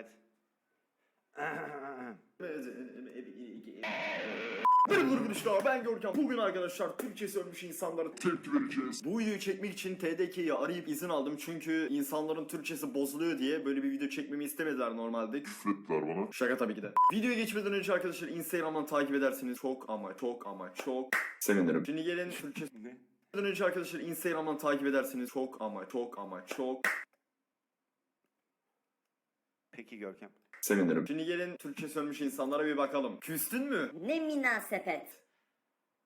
Hadi. Merhaba arkadaşlar ben Görkem. Bugün arkadaşlar Türkçesi ölmüş insanlara tepki vereceğiz. Bu videoyu çekmek için TDK'yi arayıp izin aldım çünkü insanların Türkçesi bozuluyor diye böyle bir video çekmemi istemediler normalde. Küfrettiler bana. Şaka tabii ki de. Videoya geçmeden önce arkadaşlar Instagram'dan takip ederseniz çok ama çok ama çok sevinirim. Şimdi gelin Türkçesi... Ne? Geçmeden önce arkadaşlar Instagram'dan takip ederseniz çok ama çok ama çok Peki Görkem. sevinirim. Şimdi gelin Türkçesi ölmüş insanlara bir bakalım. Küstün mü? Ne münasebet.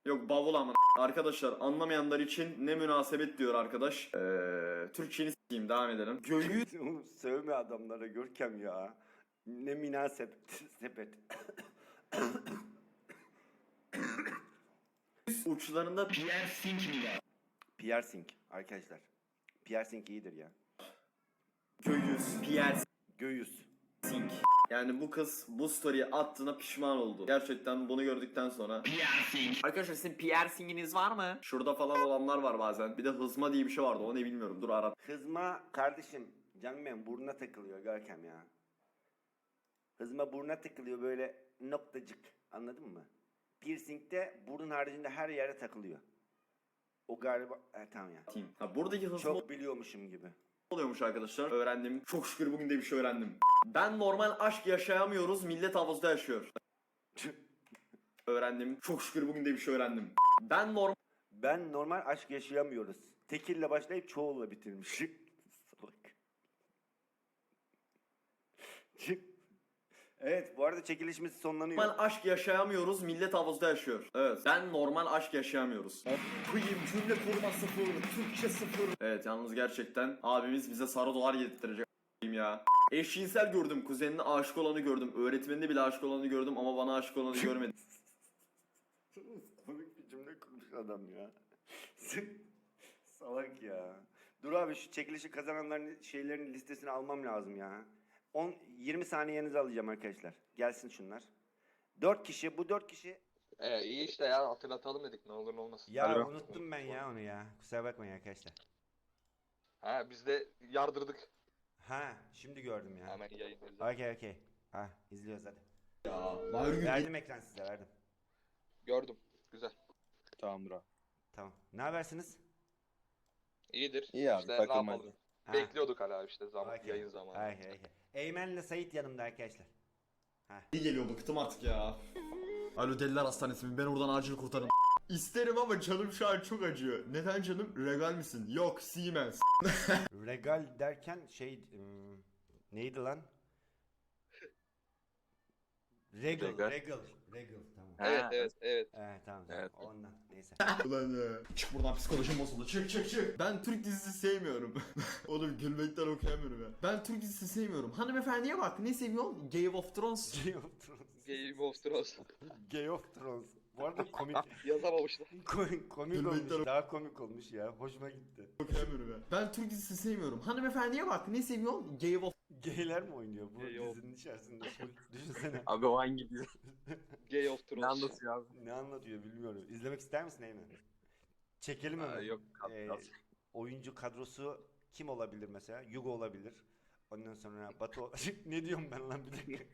Yok bavul ama Arkadaşlar anlamayanlar için ne münasebet diyor arkadaş. Eee Türkçeni s**eyim devam edelim. Göğü Oğlum Sövme adamlara Görkem ya. Ne münasebet. Sepet. uçlarında piercing mi var? Piercing arkadaşlar. Piercing iyidir ya. Göğüs, piercing. Göğüs. Yani bu kız bu story'i attığına pişman oldu. Gerçekten bunu gördükten sonra. Piercing. Arkadaşlar sizin piercinginiz var mı? Şurada falan olanlar var bazen. Bir de hızma diye bir şey vardı. O ne bilmiyorum. Dur ara. Hızma kardeşim. Canım benim burnuna takılıyor Görkem ya. Hızma burnuna takılıyor böyle noktacık. Anladın mı? Piercing de burun haricinde her yere takılıyor. O galiba... E, tamam ya. Ha, buradaki hızma Çok biliyormuşum gibi. Oluyormuş arkadaşlar. Öğrendim. Çok şükür bugün de bir şey öğrendim. Ben normal aşk yaşayamıyoruz. Millet havuzda yaşıyor. öğrendim. Çok şükür bugün de bir şey öğrendim. Ben normal Ben normal aşk yaşayamıyoruz. Tekille başlayıp çoğulla bitirmiş. Salak. Evet bu arada çekilişimiz sonlanıyor. Normal aşk yaşayamıyoruz, millet havuzda yaşıyor. Evet. Ben normal aşk yaşayamıyoruz. Kıyım cümle kurma sıfır, Türkçe sıfır. Evet yalnız gerçekten abimiz bize sarı dolar yedirttirecek a**ayım ya. Eşcinsel gördüm, kuzenine aşık olanı gördüm, öğretmenine bile aşık olanı gördüm ama bana aşık olanı görmedim. Komik bir cümle kurmuş adam ya. Salak ya. Dur abi şu çekilişi kazananların şeylerin listesini almam lazım ya. 10 20 saniyenizi alacağım arkadaşlar. Gelsin şunlar. 4 kişi bu 4 kişi Ee, iyi işte ya hatırlatalım dedik ne olur ne olmaz. Ya Hadi. unuttum ben ya onu ya. Kusura bakmayın arkadaşlar. Ha biz de yardırdık Ha şimdi gördüm ya. hemen yayındayız. Okey okey. Ha izliyoruz hadi. ya Verdim ekran size verdim. Gördüm. Güzel. Tamam bro. Tamam. Ne habersiniz? İyidir. İyi abi, işte ne takılmaca. Bekliyorduk hala işte zaman Okey. yayın zamanı. Okey okey. Eymen'le Sait yanımda arkadaşlar. iyi geliyor bıktım artık ya. Alo deliler hastanesi mi? Ben oradan acil kurtarın. İsterim ama canım şu an çok acıyor. Neden canım? Regal misin? Yok Siemens. Regal derken şey ım, neydi lan? Regal, Regal. Regal, Regal, tamam. Evet Ha. evet evet. Evet tamam, tamam. Evet. ondan neyse. Ulan ya. Çık buradan psikolojim bozuldu. Çık çık çık. Ben Türk dizisi sevmiyorum. Oğlum gülmekten okuyamıyorum ya. Ben Türk dizisi sevmiyorum. Hanımefendiye bak ne seviyorsun? Game of Thrones. Game of Thrones. Game of Thrones. Game of Thrones. Bu arada komik, Yazamamışlar. komik, komik Gülmekten- olmuş. Daha komik olmuş ya. Hoşuma gitti. okuyamıyorum ya. Ben Türk dizisi sevmiyorum. Hanımefendiye bak ne seviyorsun? Game of Gayler mi oynuyor bu Gay of- dizinin içerisinde? Düşünsene. Abi o hangi dizi? Game of Thrones. ne anlatıyor abi? Ne anlatıyor bilmiyorum. İzlemek ister misin Eymen? Çekelim Aa, hemen. yok, Ee, oyuncu kadrosu kim olabilir mesela? Yugo olabilir. Ondan sonra Batu ne diyorum ben lan bir dakika.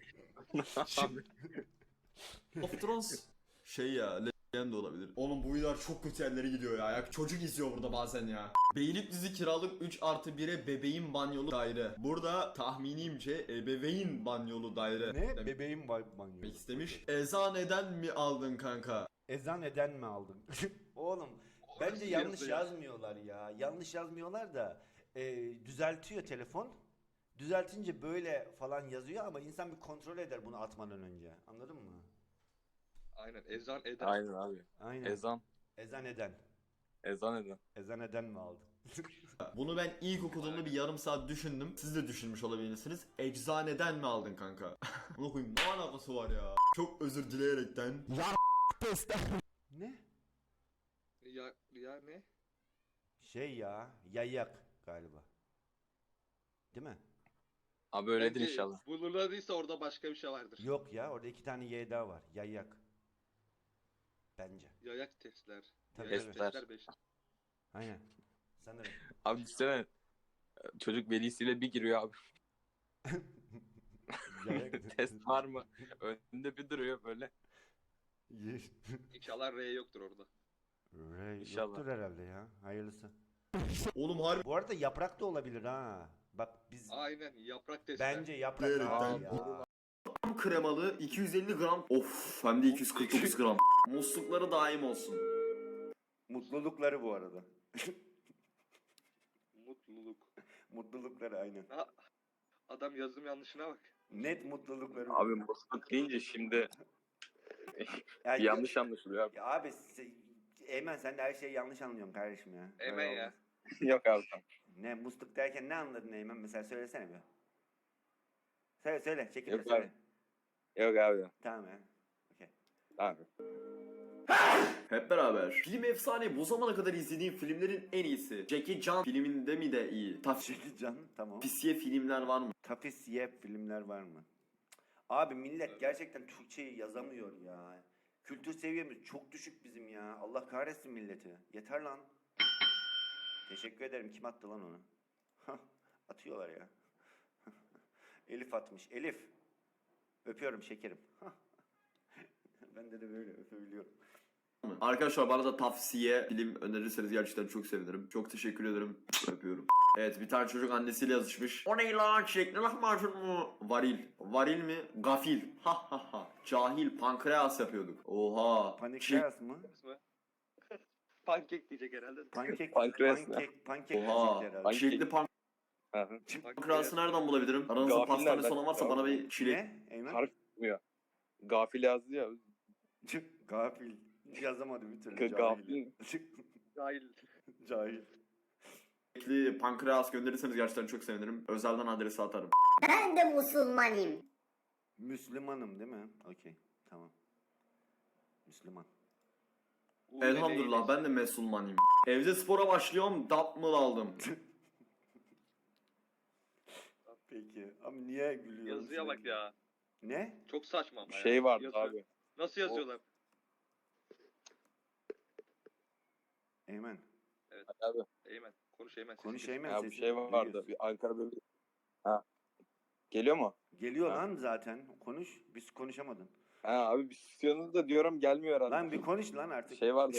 Abi, of Thrones. Şey ya Legend olabilir. Oğlum bu videolar çok kötü yerlere gidiyor ya. ya. Çocuk izliyor burada bazen ya. Beylikdüzü kiralık 3 artı 1'e bebeğin banyolu daire. Burada tahminimce ebeveyn banyolu daire. ne? demek Bebeğim ba- banyo. istemiş. Ezaneden mi aldın kanka? Ezan eden mi aldın? Oğlum bence yanlış yazmıyorlar ya. Yanlış yazmıyorlar da e, düzeltiyor telefon. Düzeltince böyle falan yazıyor ama insan bir kontrol eder bunu atmadan önce. Anladın mı? Aynen ezan eden. Aynen abi. Aynen. Ezan. Ezan eden. Ezan eden. Ezan eden mi aldın? Bunu ben ilk okuduğumda bir yarım saat düşündüm. Siz de düşünmüş olabilirsiniz. Eczaneden mi aldın kanka? Bunu koyayım ne alakası var ya? Çok özür dileyerekten. ne? Ya, ya ne? Şey ya, yayak galiba. Değil mi? Abi öyledir Bence inşallah. Bulunmadıysa orada başka bir şey vardır. Yok ya, orada iki tane Y daha var. Yayak. Bence. Yayak testler. Tabii, Yayak tabii. testler 5. Aynen. Sanırım. Abi düşünsene. Çocuk velisiyle bir giriyor abi. Test var mı? Önünde bir duruyor böyle. İnşallah R yoktur orada. Ray İnşallah. yoktur herhalde ya. Hayırlısı. Oğlum harbi Bu arada yaprak da olabilir ha. Bak biz Aynen yaprak testler. bence yaprak Evet, abi ben- ya. kremalı 250 gram. Of hem de 249 gram. Muslukları daim olsun. Mutlulukları bu arada. Mutluluk. Mutlulukları aynen. Ha, adam yazım yanlışına bak. Net mutlulukları. Abi musluk deyince şimdi Ya- yanlış anlaşılıyor abi. Ya abi se- Eymen sen de her şeyi yanlış anlıyorsun kardeşim ya. Böyle Eymen ya. olmaz. Yok abi tamam. Ne musluk derken ne anladın Eymen? Mesela söylesene bir. Söyle söyle çekil Yok söyle. Yok abi. Tamam ya. Abi. Hep beraber. Film efsane bu zamana kadar izlediğim filmlerin en iyisi. Jackie Chan filminde mi de iyi? Çekil canım tamam. Tafsiye filmler var mı? Tapis Yep filmler var mı? Abi millet gerçekten Türkçeyi yazamıyor ya. Kültür seviyemiz çok düşük bizim ya. Allah kahretsin milleti. Yeter lan. Teşekkür ederim. Kim attı lan onu? Atıyorlar ya. Elif atmış. Elif. Öpüyorum şekerim. Hah. Ben de de böyle öpebiliyorum. Arkadaşlar bana da tavsiye film önerirseniz gerçekten çok sevinirim. Çok teşekkür ederim. Öpüyorum. Evet bir tane çocuk annesiyle yazışmış. O ne lan şekli lahmacun mu? Varil. Varil mi? Gafil. Ha ha ha. Cahil pankreas yapıyorduk. Oha. Şey- Pankreas mı? Pankek diyecek herhalde. Pankek, Pankreas pankek, pankek Oha. herhalde. Şekli pan- Hı hı. pankreası nereden bulabilirim? Aranızda Gafil pastane nereden? olan varsa bana bir çilek. Ne? Eymen? Harf çıkmıyor. Gafil yazdı ya. Gafil. Yazamadım bir türlü. G- Cahil. Cahil. Şekli pankreas gönderirseniz gerçekten çok sevinirim. Özelden adresi atarım. Ben de Müslümanım. Müslümanım değil mi? Okey. Tamam. Müslüman. Elhamdülillah ben de Mesulmanıyım. Evde spora başlıyorum. Dapmıl aldım. Peki. Ama niye gülüyorsun? Yazıya bak ya. Ne? Çok saçma ama. Şey vardı Yazıyor. abi. Nasıl yazıyorlar? Eymen. Abi. Eymen. Konuş Eymen. sesi Konuş geliyor. Eymen Ya bir şey vardı. Duyuyoruz. Bir Ankara bölümü. Ha. Geliyor mu? Geliyor Ha. lan zaten. Konuş. Biz konuşamadın. Ha abi bir susuyorsunuz da diyorum gelmiyor herhalde. Lan bir konuş lan artık. Şey vardı.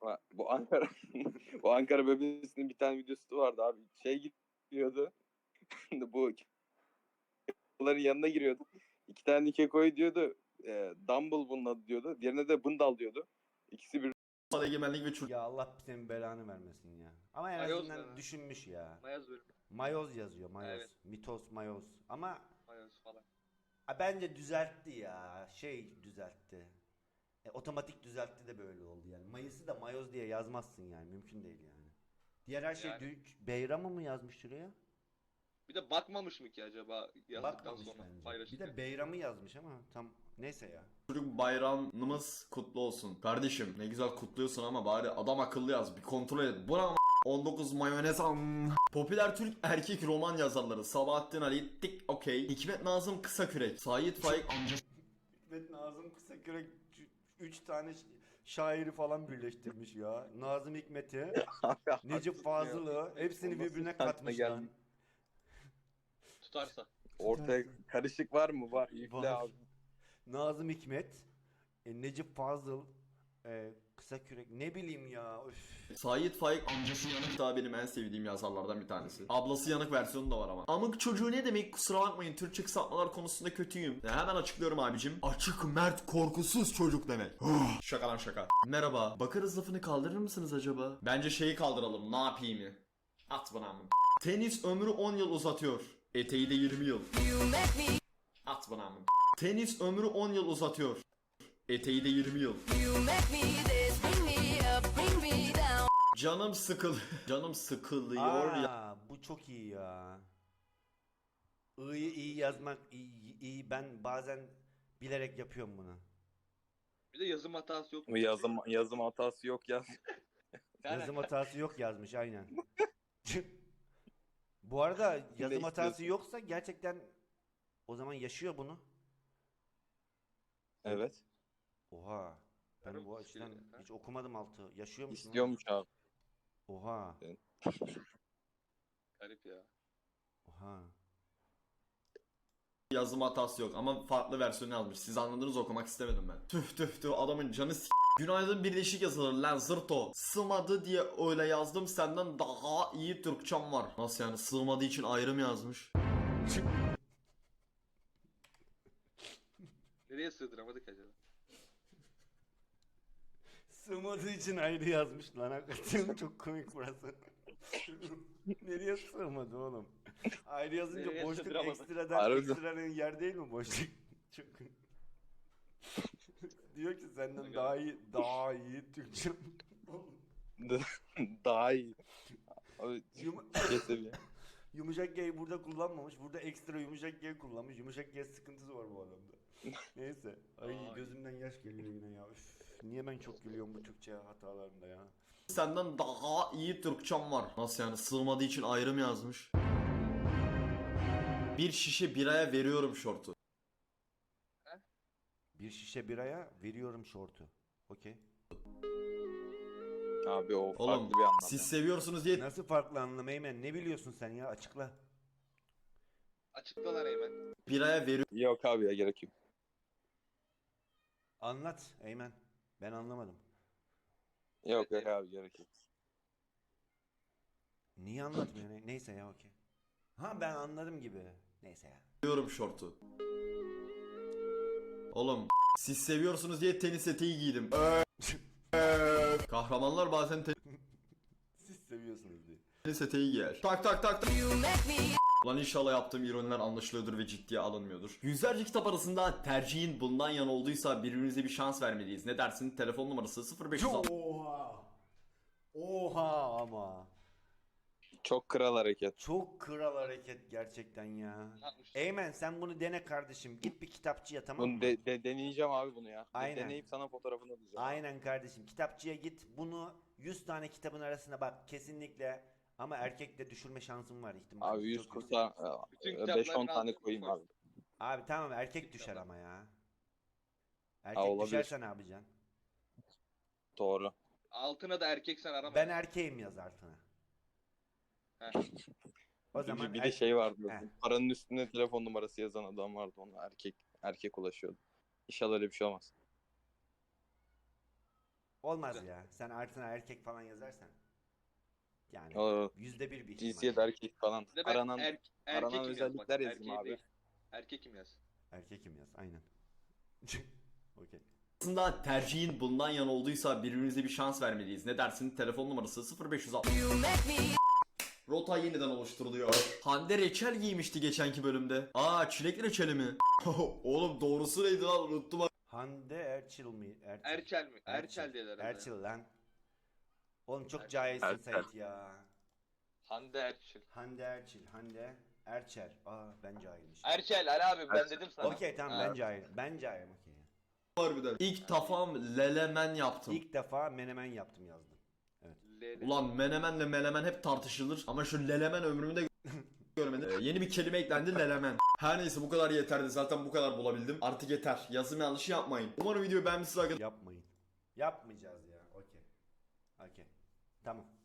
Ha, Bu Ankara bu Ankara Bebeği'nin bir tane videosu vardı abi. Şey gidiyordu. bu onların yanına giriyordu. İki tane kekoyu diyordu. E, Dumble bunun adı diyordu. Diğerine de Bundal diyordu. İkisi bir Sana egemenlik ve çocuk. ya Allah senin belanı vermesin ya. Ama en Mayoz azından ne? düşünmüş ya. Mayaz bölümü. Mayoz yazıyor. Mayoz. Evet. Mitos mayoz. Ama Mayaz falan. a, bence düzeltti ya. Şey düzeltti. E, otomatik düzeltti de böyle oldu yani. Mayısı da mayoz diye yazmazsın yani. Mümkün değil yani. Diğer her şey Yani. dü- Beyram'ı mı yazmış şuraya? Bir de bakmamış mı ki acaba yazdıktan Bakmamış sonra bence. Bir de Beyram'ı yazmış ama tam neyse ya. Çocuk bayramımız kutlu olsun. Kardeşim ne güzel kutluyorsun ama bari adam akıllı yaz. Bir kontrol et. Bu ne ama 19 mayonez am. Popüler Türk erkek roman yazarları Sabahattin Ali Dik Okey Hikmet Nazım Kısakürek Sait Faik amca Hikmet Nazım Kısakürek 3 tane şairi falan birleştirmiş ya. Nazım Hikmet'i, Necip Fazıl'ı hepsini birbirine katmış lan. Tutarsa. Ortaya karışık var mı? Var. Yükle Var. abi. Nazım Hikmet, e, Necip Fazıl, e, Kısakürek ne bileyim ya. Üf. Sait Faik amcası yanık daha benim en sevdiğim yazarlardan bir tanesi. Ablası yanık versiyonu da var ama. Amık çocuğu ne demek kusura bakmayın Türkçe kısaltmalar konusunda kötüyüm. Ya hemen açıklıyorum abicim. Açık mert korkusuz çocuk demek. şaka lan şaka. Merhaba. Bakarız lafını kaldırır mısınız acaba? Bence şeyi kaldıralım ne yapayım ya. At bana amın. Tenis ömrü 10 yıl uzatıyor. Eteği de 20 yıl. At bana amın. Tenis ömrü 10 yıl uzatıyor. Eteği de 20 yıl. Canım sıkıl. Canım sıkılıyor ya. Aa, bu çok iyi ya. I'yı iyi yazmak iyi, iyi. Ben bazen bilerek yapıyorum bunu. Bir de yazım hatası yok. Bu yazım yazım hatası yok ya. Yani- Yazım hatası yok yazmış aynen. Bu arada yazım hatası istiyorsun? yoksa gerçekten o zaman yaşıyor bunu. Evet. Oha. Ben bu açıdan hiç okumadım altı. Yaşıyor musun? İstiyormuş abi. Oha. Garip ya. Oha. yazım hatası yok ama farklı versiyonu yazmış. Siz anladınız okumak istemedim ben. Tüh tüh tüh adamın canı s- Günaydın birleşik yazılır lan zırto. Sığmadı diye öyle yazdım senden daha iyi Türkçem var. Nasıl yani sığmadığı için ayrım yazmış. Nereye sığdıramadık acaba? Sığmadığı için ayrı yazmış lan hakikaten çok komik burası. Nereye sığmadı oğlum? Ayrı yazınca Nereye boşluk sığdıramadı? ekstradan Harbiden. ekstranın yer değil mi boşluk? Çok Diyor ki senden daha iyi daha iyi Türkçe. Daha iyi. Abi Yum- şey yumuşak G'yi burada kullanmamış. Burada ekstra yumuşak G kullanmış. Yumuşak G sıkıntısı var bu adamda. Neyse. Ay Ay. gözümden yaş geliyor yine ya. Üf, niye ben çok gülüyorum bu Türkçe hatalarında ya? Senden daha iyi Türkçem var. Nasıl yani sığmadığı için ayrım yazmış. Bir şişe biraya veriyorum şortu. Bir şişe biraya veriyorum şortu. Okey. Abi o farklı Oğlum bir anlam. siz seviyorsunuz diye Nasıl farklı anlam Eymen? Ne biliyorsun sen ya? Açıkla. Açıkla lan Eymen. biraya veriyorum. Yok abi ya gerek yok. Anlat Eymen. Ben anlamadım. Yok yok abi gerek yok. Niye anlatmıyor? Ne- Neyse ya okey. Ha ben anladım gibi. Neyse ya. Veriyorum şortu. Oğlum siz seviyorsunuz diye tenis eteği giydim. Kahramanlar bazen Siz seviyorsunuz diye. tenis eteği giyer. Tak tak tak tak. Ulan inşallah yaptığım ironiler anlaşılıyordur ve ciddiye alınmıyordur. Yüzlerce kitap arasında tercihin bundan yana olduysa birbirimize bir şans vermeliyiz. Ne dersin? Telefon numarası 0506. Oha. Oha ama. Çok kral hareket. Çok kral hareket gerçekten ya. Eymen sen bunu dene kardeşim. Git bir kitapçıya tamam Bunu mı? de, de- deneyeceğim abi bunu ya. De- Aynen. Deneyip sana fotoğrafını atacağım. Aynen kardeşim. Kitapçıya git. Bunu 100 tane kitabın arasına bak kesinlikle. Ama erkekle düşürme şansın var ihtimalle. Abi 100 Çok kursa Bütün 5-10 kitapların tane koyayım koy. abi. Abi tamam erkek düşer ama ya. Erkek olabilir. düşerse ne yapacaksın? Doğru. Altına da erkek sen arama. Ben erkeğim yaz altına. Heh. O Bir- zaman bir er- de şey vardı. Heh. Paranın üstünde telefon numarası yazan adam vardı. Ona erkek erkek ulaşıyordu. İnşallah öyle bir şey olmaz. olmaz ya. Sen altına erkek falan yazarsan. Yani O yüzde bir bir ihtimal. cinsiyet erkek falan. Bir de ben Aranan er- aranan erkekim yaz bak, özellikler yazayım erkeği abi. değil. Erkekim yaz. Erkekim yaz aynen. Okey. Aslında tercihin bundan yana olduysa birbirimize bir şans vermeliyiz. Ne dersin? Telefon numarası 0506. Rota yeniden oluşturuluyor. Hande reçel giymişti geçenki bölümde. Aa çilek reçeli mi? Oğlum doğrusu neydi lan unuttum. Hande Erçil mi? Erçil. Erçel mi? Erçel diyorlar. herhalde. Erçil lan. Oğlum çok cahilsin Erçel. Sait ya. Hande Erçel. Hande Erçil, Hande Erçer. Aa ben cahilmişim. Erçel Ali abi ben Erçel. dedim sana. Okey tamam ben cahil. Ben cahilim okey. Harbiden. İlk tafam lelemen yaptım. İlk defa menemen yaptım yazdım. L- Ulan menemenle melemen hep tartışılır ama şu lelemen ömrümde görmedim. Ee, yeni bir kelime eklendi lelemen. Her neyse bu kadar yeterdi zaten bu kadar bulabildim. Artık yeter. Yazım yanlışı yapmayın. Umarım videoyu beğenmişsiniz arkadaşlar. Yapmayın. Yapmayacağız ya. Okey. Okey. Tamam.